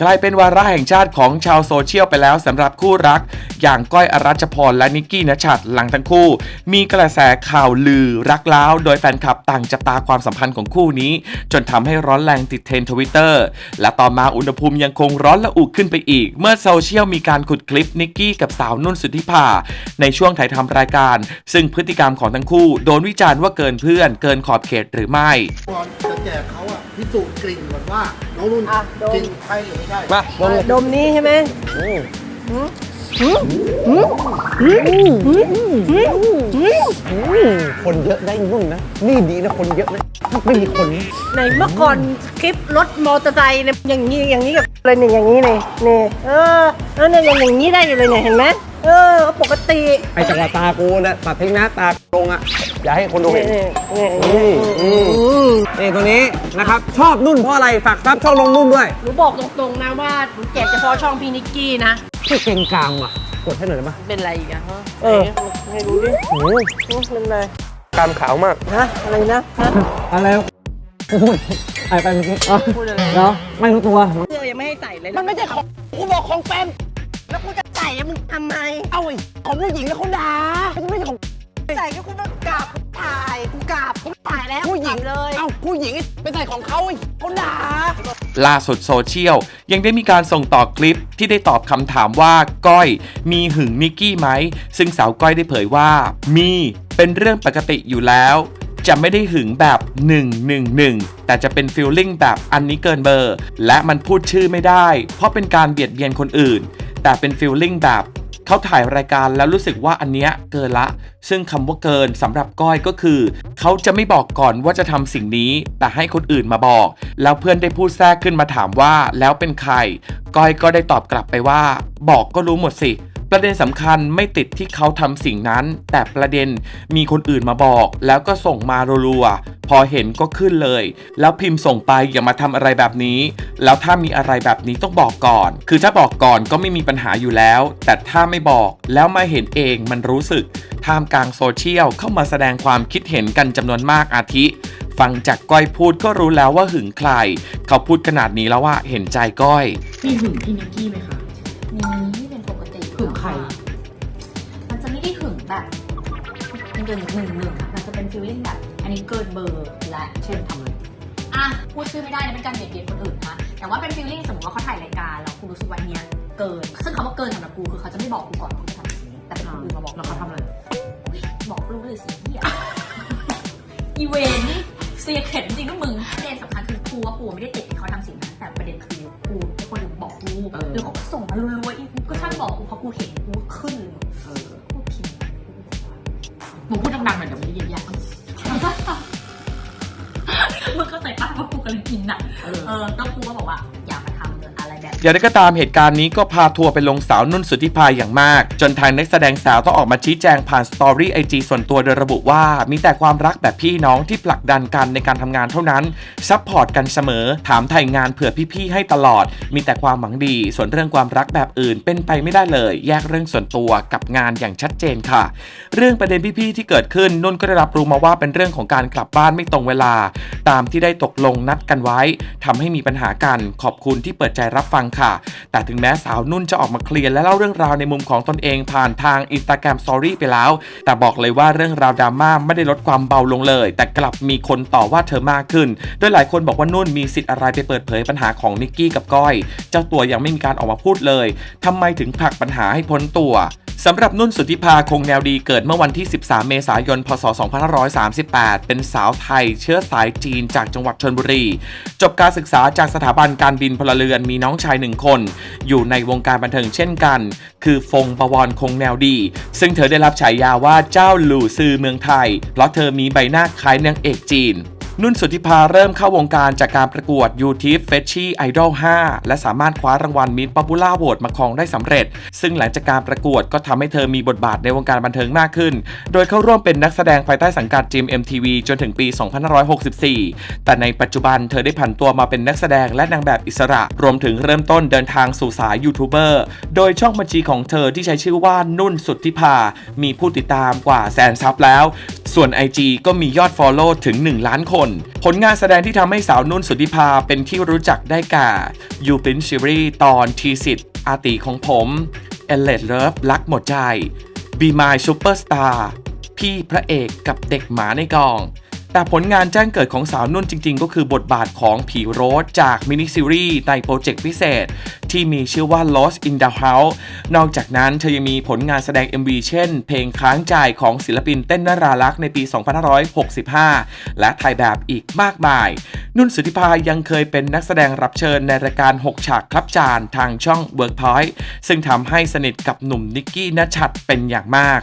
กลายเป็นวาระแห่งชาติของชาวโซเชียลไปแล้วสำหรับคู่รัก อย่างก้อยอรัชพรและนิกกี้นชัดหลังทั้งคู่ มีกระแสข่าวลือรักล้าว โดยแฟนคลับต่างจับตาความสัมพันธ์ของคู่นี้ จนทำให้ร้อนแรงติดเทรนทวิตเตอร์และต่อมาอุณหภูมิยังคงร้อนระอุขึ้นไปอีก เมื่อโซเชียลมีการขุดคลิปนิกกี้กับสาวนุ่นสุธิภาในช่วงถ่ายทำรายการ ซึ่งพฤติกรรมของทั้งคู่ โดนวิจารณ์ว่าเกินเพื่อน เกินขอบเขตหรือไม่ก่อนจะแจกเขาอะ พิสูจน์กลิ่นก่อนว่า น้องนุ่นอะโดนกลิ่นใช่หรือไม่ใช่มาลงเลยดมนี้ใช่ไหมคนเยอะได้นุ่นนะ นี่ดีนะคนเยอะนะถ้าไม่มีคนนะ ในเมื่อก่อนคลิปรถมอเตอร์ไซค์เนี่ยอย่างนี้อย่างนี้กับ เลยเนี่ยอย่างนี้เลยนี่เออเออเนี่ยอย่างอย่างนี้ได้อยู่เลยเนี่ยเห็นไหมเออก็ปกติไอ้จักรตากูนะตัดทิ้งนะตาลงอะอย่าให้คนดูนี่เห็นนี่นี่อืมอืมนี่ตัวนี้นะครับชอบนุ่นเพราะอะไรฝากซับช่องน้องนุ่นด้วยหนูบอกตรงๆนะว่าหนูแจกเฉพาะช่องพี่นิกกี้นะที่เก่งกลางว่ะกดให้หน่อยได้ปะเป็นไรอีกอะฮะเออให้รู้ดิโอ้โหเป็นไรกลามขาวมากฮะอะไรนะฮะอะไรกูพูดไอ้ไปเมื่อกี้อ๋อพูดอะไรเนาะไม่รู้ตัวเสื้อ ยังไม่ให้ใส่เลยมันไม่ใช่ของกูบอกของแฟนแล้วกูจะใส่แล้วมึงทำไม เอ้าไอ้ของผู้หญิงแล้วเขาด่าไม่ใช่ของใส่ก็กูต้องกราบถ่ายกูกราบกูถ่ายแล้วผู้หญิงกราบเลย เอ้าผู้หญิงไปใส่ของเขาไอ้เขาด่าล่าสุดโซเชียล ยังได้มีการส่งต่อคลิปที่ได้ตอบคำถามว่าก้อย มีหึงนิกกี้ไหม ซึ่งสาวก้อยได้เผยว่า มีเป็นเรื่องปกติอยู่แล้ว จะไม่ได้หึงแบบ 111 แต่จะเป็นฟีลลิ่งแบบอันนี้เกินเบอร์ และมันพูดชื่อไม่ได้ เพราะเป็นการเบียดเบียนคนอื่น แต่เป็นฟีลลิ่งแบบเขาถ่ายรายการแล้วรู้สึกว่าอันเนี้ยเกินละ ซึ่งคำว่าเกินสำหรับก้อยก็คือ เขาจะไม่บอกก่อนว่าจะทำสิ่งนี้ แต่ให้คนอื่นมาบอก แล้วเพื่อนได้พูดแทรกขึ้นมาถามว่าแล้วเป็นใคร ก้อยก็ได้ตอบกลับไปว่า บอกก็รู้หมดสิ ประเด็นสำคัญไม่ติดที่เขาทำสิ่งนั้น แต่ประเด็นมีคนอื่นมาบอก แล้วก็ส่งมารัวๆพอเห็นก็ขึ้นเลย แล้วพิมพ์ส่งไปอย่ามาทำอะไรแบบนี้ แล้วถ้ามีอะไรแบบนี้ต้องบอกก่อน คือถ้าบอกก่อนก็ไม่มีปัญหาอยู่แล้ว แต่ถ้าไม่บอกแล้วมาเห็นเองมันรู้สึกท่ามกลางโซเชียลเข้ามาแสดงความคิดเห็นกันจำนวนมากอาทิ ฟังจากก้อยพูดก็รู้แล้วว่าหึงใคร เขาพูดขนาดนี้แล้วว่าเห็นใจก้อย มีหึงพี่นิกกี้ไหมคะ ติหึงใครมันจะไม่ได้หึงแบบหนึ่งหนึ่งหนึ่งอะมันจะเป็นฟีลลิ่งแบบ อันนี้เกินเบอร์และเช่นทำอะไรอะพูดชื่อไม่ได้นะเป็นการเบียดเบียนคนอื่นนะแต่ว่าเป็นฟีลลิ่งสมมติว่าเขาถ่ายรายการแล้วกูรู้สึกว่าอันเนี้ยเกิน ซึ่งคำว่าเกินสำหรับกูคือเขาจะไม่บอกกูก่อนว่าเขาจะทำแบบนี้แต่เป็นคนอื่นมาบอกแล้วเขาทำอะไรอุ๊ยบอกรู้เลยสิเหียอีเวนนี่เสียเข็ดจริงก็มึงประเด็นสำคัญคือกูว่ากูไม่ได้ติดที่เขาทำสิ่งนั้นแต่ประเด็นคือกูเป็นคนอื่นบอกกูเออแล้วเขาก็ส่งมารัวๆอีกกูก็ช่าง บอกกูเพราะกูเห็นกูก็ขึ้นเลยเออพูดผิดมึงพูดดังๆหน่อยเดี๋ยวไม่ได้ยินยากมึงก็ใส่ป้าว่ากูกำลังกินน่ะเออเออแล้วกูก็บอกว่า อย่างไรก็ตามเหตุการณ์นี้ก็พาทัวร์ไปลงสาวนุ่นสุทธิพายอย่างมาก จนทางนักแสดงสาวต้องออกมาชี้แจงผ่านสตอรี่ไอจีส่วนตัวโดยระบุว่ามีแต่ความรักแบบพี่น้องที่ผลักดันกันในการทำงานเท่านั้นซัพพอร์ตกันเสมอ ถามไถ่งานเผื่อพี่ๆให้ตลอด มีแต่ความหวังดี ส่วนเรื่องความรักแบบอื่นเป็นไปไม่ได้เลย แยกเรื่องส่วนตัวกับงานอย่างชัดเจนค่ะ เรื่องประเด็นพี่ๆที่เกิดขึ้นนุ่นก็ได้รับรู้มาว่าเป็นเรื่องของการกลับบ้านไม่ตรงเวลา ตามที่ได้ตกลงนัดกันไว้ทำให้มีปัญหากันขอบคุณที่เปิดใจรับฟังค่ะ แต่ถึงแม้สาวนุ่นจะออกมาเคลียร์และเล่าเรื่องราวในมุมของตนเองผ่านทาง Instagram Story ไปแล้ว แต่บอกเลยว่าเรื่องราวดราม่าไม่ได้ลดความเบาลงเลย แต่กลับมีคนต่อว่าเธอมากขึ้น โดยหลายคนบอกว่านุ่นมีสิทธิ์อะไรไปเปิดเผยปัญหาของนิกกี้กับก้อย เจ้าตัวยังไม่มีการออกมาพูดเลยทำไมถึงผลักปัญหาให้พ้นตัวสำหรับนุ่นสุทธิภาคงแนวดีเกิดเมื่อวันที่ 13 เมษายน พศ 2538 เป็นสาวไทย เชื้อสายจีนจากจังหวัดชนบุรี จบการศึกษาจากสถาบันการบินพลเรือนมีน้องชายหนึ่งคน อยู่ในวงการบันเทิงเช่นกัน คือฟงประวรคงแนวดี ซึ่งเธอได้รับฉายาว่าเจ้าหลู่ซือเมืองไทย เพราะเธอมีใบหน้าคล้ายนางเอกจีน นุ่นสุทธิภาเริ่มเข้าวงการจากการประกวด YouTube f e s h i Idol 5 และสามารถคว้ารางวัลมิ s ป๊อปปูล่าโหวตมาครองได้สำเร็จ ซึ่งหลังจากการประกวดก็ทำให้เธอมีบทบาทในวงการบันเทิงมากขึ้น โดยเข้าร่วมเป็นนักแสดงภายใต้สังกัดจิม MTV จนถึงปี 2564 แต่ในปัจจุบันเธอได้ผันตัวมาเป็นนักแสดงและนางแบบอิสระ รวมถึงเริ่มต้นเดินทางสู่สายยูทูบเบอร์ โดยช่องบัญชีของเธอที่ใช้ชื่อว่านุ่นสุทธิภามีผู้ติดตามกว่าแสนซับแล้ว ส่วน IG ก็มียอด Follow ถึง 1 ล้านคน ผลงานแสดงที่ทำให้สาวนุ่นสุธิภาเป็นที่รู้จักได้แก่ยูปินชิรีตอนทีสิทธิ์อาติของผมเอเลดเลิฟรักหมดใจ Be My Superstar พี่พระเอกกับเด็กหมาในกอง แต่ผลงานแจ้งเกิดของสาวนุ่นจริง ๆ ก็คือบทบาทของผีโรสจากมินิซีรีส์ในโปรเจกต์พิเศษ ที่มีชื่อว่า Lost in the House นอกจากนั้นเธอยังมีผลงานแสดง MV เช่น เพลงค้างใจของศิลปินเต้นนาราลักษ์ในปี 2565 และถ่ายแบบอีกมากมาย นุ่นสุธิภายังเคยเป็นนักแสดงรับเชิญในรายการ 6 ฉากครับจานทางช่อง Workpoint ซึ่งทำให้สนิทกับหนุ่มนิกกี้นัชชัดเป็นอย่างมาก